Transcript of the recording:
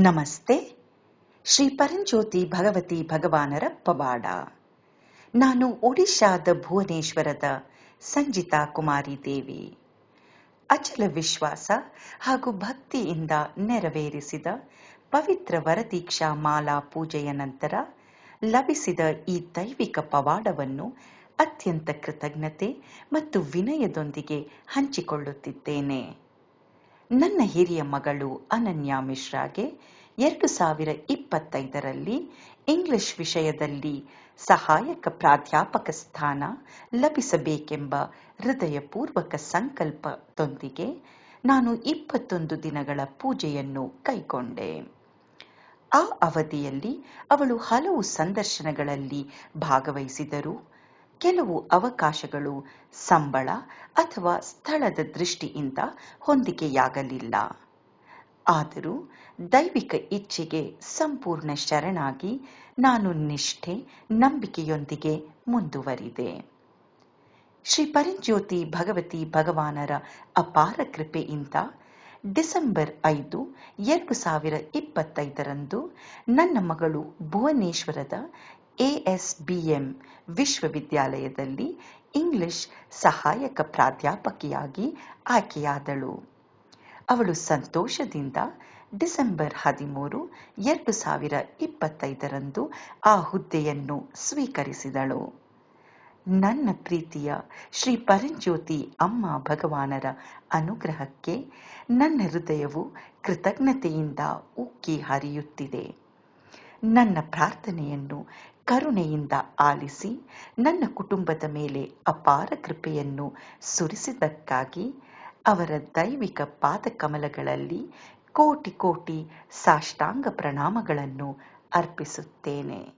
ನಮಸ್ತೆ. ಶ್ರೀ ಪರಂಜ್ಯೋತಿ ಭಗವತಿ ಭಗವಾನರ ಪವಾಡ. ನಾನು ಒಡಿಶಾದ ಭುವನೇಶ್ವರದ ಸಂಜಿತಾ ಕುಮಾರಿ ದೇವಿ. ಅಚಲ ವಿಶ್ವಾಸ ಹಾಗೂ ಭಕ್ತಿಯಿಂದ ನೆರವೇರಿಸಿದ ಪವಿತ್ರ ವರದೀಕ್ಷಾ ಮಾಲಾ ಪೂಜೆಯ ನಂತರ ಲಭಿಸಿದ ಈ ದೈವಿಕ ಪವಾಡವನ್ನು ಅತ್ಯಂತ ಕೃತಜ್ಞತೆ ಮತ್ತು ವಿನಯದೊಂದಿಗೆ ಹಂಚಿಕೊಳ್ಳುತ್ತಿದ್ದೇನೆ. ನನ್ನ ಹಿರಿಯ ಮಗಳು ಅನನ್ಯಾ ಮಿಶ್ರಾಗೆ ಎರಡು ಸಾವಿರ ಇಪ್ಪತ್ತೈದರಲ್ಲಿ ಇಂಗ್ಲಿಷ್ ವಿಷಯದಲ್ಲಿ ಸಹಾಯಕ ಪ್ರಾಧ್ಯಾಪಕ ಸ್ಥಾನ ಲಭಿಸಬೇಕೆಂಬ ಹೃದಯಪೂರ್ವಕ ಸಂಕಲ್ಪದೊಂದಿಗೆ ನಾನು ಇಪ್ಪತ್ತೊಂದು ದಿನಗಳ ಪೂಜೆಯನ್ನು ಕೈಗೊಂಡೆ. ಆ ಅವಧಿಯಲ್ಲಿ ಅವಳು ಹಲವು ಸಂದರ್ಶನಗಳಲ್ಲಿ ಭಾಗವಹಿಸಿದರು. ಕೆಲವು ಅವಕಾಶಗಳು ಸಂಬಳ ಅಥವಾ ಸ್ಥಳದ ದೃಷ್ಟಿಯಿಂದ ಹೊಂದಿಕೆಯಾಗಲಿಲ್ಲ. ಆದರೂ ದೈವಿಕ ಇಚ್ಛೆಗೆ ಸಂಪೂರ್ಣ ಶರಣಾಗಿ ನಾನು ನಿಷ್ಠೆ, ನಂಬಿಕೆಯೊಂದಿಗೆ ಮುಂದುವರಿದೆ. ಶ್ರೀ ಪರಂಜ್ಯೋತಿ ಭಗವತಿ ಭಗವಾನರ ಅಪಾರ ಕೃಪೆಯಿಂದ ಡಿಸೆಂಬರ್ ಐದು, ಎರಡು ಸಾವಿರ ಇಪ್ಪತ್ತೈದರಂದು ನನ್ನ ಮಗಳು ಭುವನೇಶ್ವರದ ಎಎಸ್ಬಿಎಂ ವಿಶ್ವವಿದ್ಯಾಲಯದಲ್ಲಿ ಇಂಗ್ಲಿಷ್ ಸಹಾಯಕ ಪ್ರಾಧ್ಯಾಪಕಿಯಾಗಿ ಆಯ್ಕೆಯಾದಳು. ಅವಳು ಸಂತೋಷದಿಂದ ಡಿಸೆಂಬರ್ ಹದಿಮೂರು, ಎರಡು ಸಾವಿರ ಇಪ್ಪತ್ತೈದರಂದು ಆ ಹುದ್ದೆಯನ್ನು ಸ್ವೀಕರಿಸಿದಳು. ನನ್ನ ಪ್ರೀತಿಯ ಶ್ರೀ ಪರಂಜ್ಯೋತಿ ಅಮ್ಮ ಭಗವಾನರ ಅನುಗ್ರಹಕ್ಕೆ ನನ್ನ ಹೃದಯವು ಕೃತಜ್ಞತೆಯಿಂದ ಉಕ್ಕಿ ಹರಿಯುತ್ತಿದೆ. ನನ್ನ ಪ್ರಾರ್ಥನೆಯನ್ನು ಕರುಣೆಯಿಂದ ಆಲಿಸಿ ನನ್ನ ಕುಟುಂಬದ ಮೇಲೆ ಅಪಾರ ಕೃಪೆಯನ್ನು ಸುರಿಸಿದ್ದಕ್ಕಾಗಿ ಅವರ ದೈವಿಕ ಪಾದಕಮಲಗಳಲ್ಲಿ ಕೋಟಿ ಕೋಟಿ ಸಾಷ್ಟಾಂಗ ಪ್ರಣಾಮಗಳನ್ನು ಅರ್ಪಿಸುತ್ತೇನೆ.